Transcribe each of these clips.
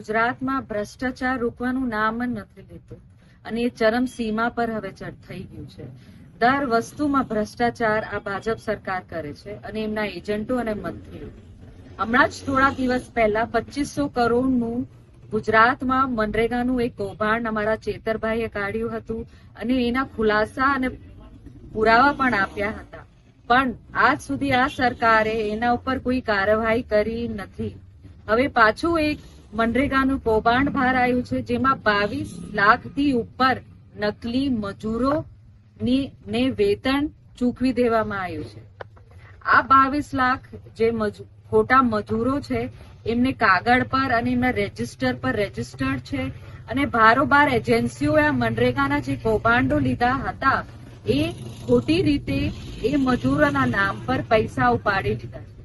ગુજરાતમાં ભ્રષ્ટાચાર રોકવાનું નામ જ નથી લેતું અને એ ચરમ સીમા પર હવે થઈ ગયું છે. દર વસ્તુમાં ભ્રષ્ટાચાર આ ભાજપ સરકાર કરે છે અને એમના એજન્ટો અને મંત્રીઓ. હમણાં જ થોડા દિવસ પહેલા પચીસો કરોડનું ગુજરાતમાં મનરેગાનું એક કૌભાંડ અમારા ચેતરભાઈએ કાઢ્યું હતું અને એના ખુલાસા અને પુરાવા પણ આપ્યા હતા. પણ આજ સુધી આ સરકારે એના ઉપર કોઈ કાર્યવાહી કરી નથી. હવે પાછું એક મનરેગાનું કૌભાંડ બહાર આવ્યું છે, જેમાં બાવીસ લાખથી ઉપર નકલી મજૂરો ને વેતન ચૂકવી દેવામાં આવ્યું છે. આ બાવીસ લાખ જે ખોટા મજૂરો છે, એમને કાગળ પર અને એમના રજિસ્ટર પર રજીસ્ટર્ડ છે અને બારોબાર એજન્સીઓએ મનરેગાના જે કૌભાંડો લીધા હતા, એ ખોટી રીતે એ મજૂરોના નામ પર પૈસા ઉપાડી લીધા છે.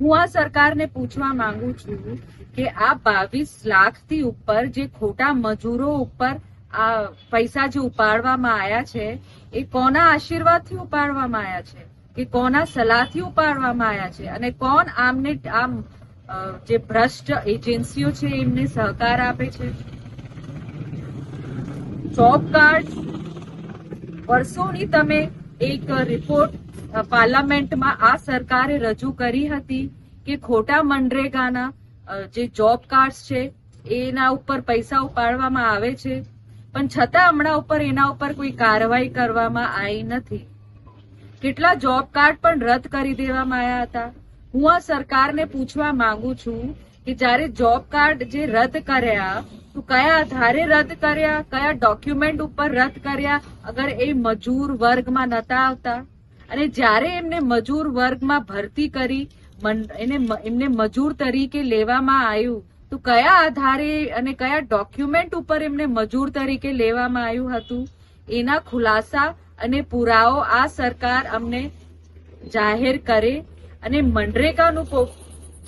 હું આ સરકારને પૂછવા માંગુ છું કે આ બાવીસ લાખથી ઉપર જે ખોટા મજૂરો ઉપર આ પૈસા જે ઉપાડવામાં આવ્યા છે, એ કોના આશીર્વાદથી ઉપાડવામાં આવ્યા છે? કે કોના સલાહથી ઉપાડવામાં આવ્યા છે? અને કોણ આમને આમ જે ભ્રષ્ટ એજન્સીઓ છે, એમને સહકાર આપે છે? જોબ કાર્ડ વર્ષોની તમે એક રિપોર્ટ પાર્લામેન્ટમાં આ સરકારે રજૂ કરી હતી કે ખોટા મનરેગાના જે જોબ કાર્ડ છે, એના ઉપર પૈસા ઉપાડવામાં આવે છે. પણ છતાં હમણાં ઉપર એના ઉપર કોઈ કાર્યવાહી કરવામાં આવી નથી. કેટલા જોબ કાર્ડ પણ રદ કરી દેવામાં આવ્યા હતા. હું આ સરકારને પૂછવા માંગુ છું કે જ્યારે જોબ કાર્ડ જે રદ કર્યા, તો કયા આધારે રદ કર્યા, કયા ડોક્યુમેન્ટ ઉપર રદ કર્યા, અગર એ મજૂર વર્ગમાં નતા આવતા? અને જ્યારે એમને મજૂર વર્ગમાં ભરતી કરી એને એમને મજૂર તરીકે લેવામાં આવ્યું, તો કયા આધારે અને કયા ડોક્યુમેન્ટ ઉપર એમને મજૂર તરીકે લેવામાં આવ્યું હતું? એના ખુલાસા અને પુરાવો આ સરકાર અમને જાહેર કરે અને મનરેગાનું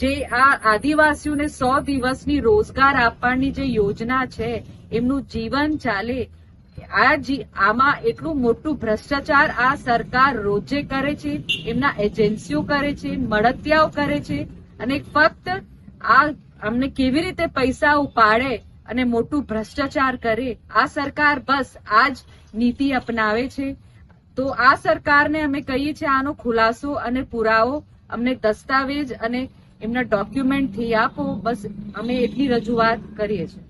જે આ આદિવાસીઓને સો દિવસની રોજગાર આપવાની જે યોજના છે, એમનું જીવન ચાલે આ જી- આમાં એટલું મોટું ભ્રષ્ટાચાર આ સરકાર રોજે કરે છે, એમના એજન્સીઓ કરે છે, મળતિયાઓ કરે છે અને ફક્ત આ અમને કેવી રીતે પૈસા ઉપાડે અને મોટું ભ્રષ્ટાચાર કરે, આ સરકાર બસ આ જ નીતિ અપનાવે છે. તો આ સરકારને અમે કહીએ છીએ આનો ખુલાસો અને પુરાવો, અમને દસ્તાવેજ અને એમના ડોક્યુમેન્ટથી આપો, બસ અમે એટલી રજૂઆત કરીએ છીએ.